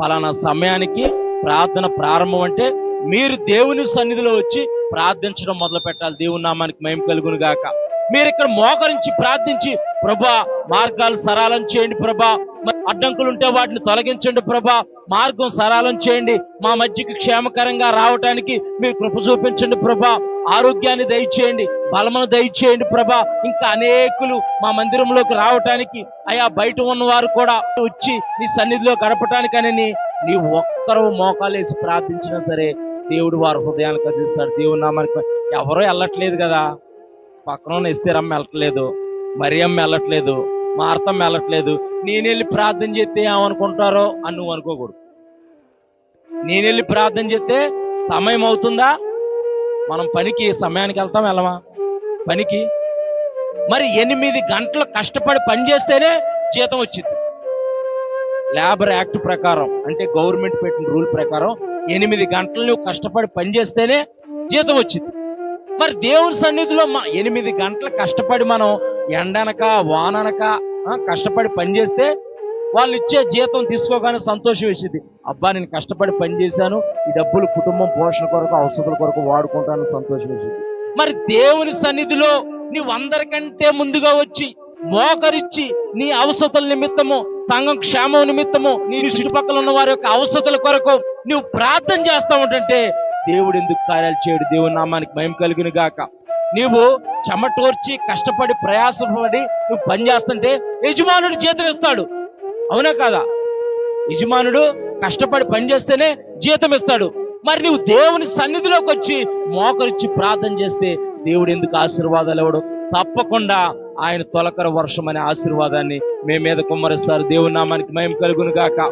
ఫలానా సమయానికి ప్రార్థన ప్రారంభం అంటే మీరు దేవుని సన్నిధిలో వచ్చి ప్రార్థించడం మొదలు పెట్టాలి. దేవుని నామానికి మేము కలుగును గాక. మీరు ఇక్కడ మోకరించి ప్రార్థించి ప్రభా మార్గాలు సరళం చేయండి ప్రభా. అడ్డంకులు ఉంటే వాటిని తొలగించండి ప్రభా. మార్గం సరళం చేయండి. మా మధ్యకి క్షేమకరంగా రావటానికి మీరు కృప చూపించండి ప్రభా. ఆరోగ్యాన్ని దయచేయండి. బలమును దయచేయండి ప్రభా. ఇంకా అనేకులు మా మందిరంలోకి రావటానికి అయా బయట ఉన్నవారు కూడా వచ్చి నీ సన్నిధిలో గడపటానికని నీ ఒక్కరు మోకాలేసి ప్రార్థించినా సరే దేవుడు వారి హృదయాన్ని కదిలిస్తాడు దేవుడు నామానికి ఎవరో వెళ్ళట్లేదు కదా. పక్కన ఉన్న ఇస్తేరమ్మ వెళ్ళట్లేదు. మరియమ్మ వెళ్ళట్లేదు. మార్తమ్మ వెళ్ళట్లేదు. నేను వెళ్ళి ప్రార్థన చేస్తే ఏమనుకుంటారో అని నువ్వు అనుకోకూడదు. నేను వెళ్ళి ప్రార్థన చేస్తే సమయం అవుతుందా? మనం పనికి సమయానికి వెళ్తాం వెళ్ళమా? పనికి. మరి ఎనిమిది గంటలు కష్టపడి పని చేస్తేనే జీతం వచ్చింది. లేబర్ యాక్ట్ ప్రకారం అంటే గవర్నమెంట్ పెట్టిన రూల్ ప్రకారం ఎనిమిది గంటలు నువ్వు కష్టపడి పని చేస్తేనే జీతం వచ్చింది. మరి దేవుని సన్నిధిలో మా ఎనిమిది గంటలు కష్టపడి మనం ఎండనక వాననక కష్టపడి పని చేస్తే వాళ్ళు ఇచ్చే జీతం తీసుకోగానే సంతోషం వేసింది. అబ్బా నేను కష్టపడి పని చేశాను ఈ డబ్బులు కుటుంబం పోషణ కొరకు అవసరాల కొరకు వాడుకుంటాను సంతోషం వేసింది. మరి దేవుని సన్నిధిలో నీవు అందరికంటే ముందుగా వచ్చి మోకరిచ్చి నీ అవసతుల నిమిత్తము సంఘం క్షేమం నిమిత్తము నీ చుట్టుపక్కల ఉన్న వారి యొక్క అవసతల కొరకు నువ్వు ప్రార్థన చేస్తా ఉంటుంటే దేవుడు ఎందుకు కార్యాలు చేయడు? దేవుని నామానికి భయం కలిగిన గాక నీవు చెమటోర్చి కష్టపడి ప్రయాసపడి నువ్వు పని చేస్తుంటే యజమానుడు జీతం ఇస్తాడు. అవునా కాదా? యజమానుడు కష్టపడి పని చేస్తేనే జీతం ఇస్తాడు. మరి నువ్వు దేవుని సన్నిధిలోకి వచ్చి మోకరిచ్చి ప్రార్థన చేస్తే దేవుడు ఎందుకు ఆశీర్వాదాలు ఇవ్వడు? తప్పకుండా ఆయన తొలకర వర్షం అనే ఆశీర్వాదాన్ని మీ మీద కుమ్మరిస్తారు. దేవుని నామానికి మేము కలుగును గాక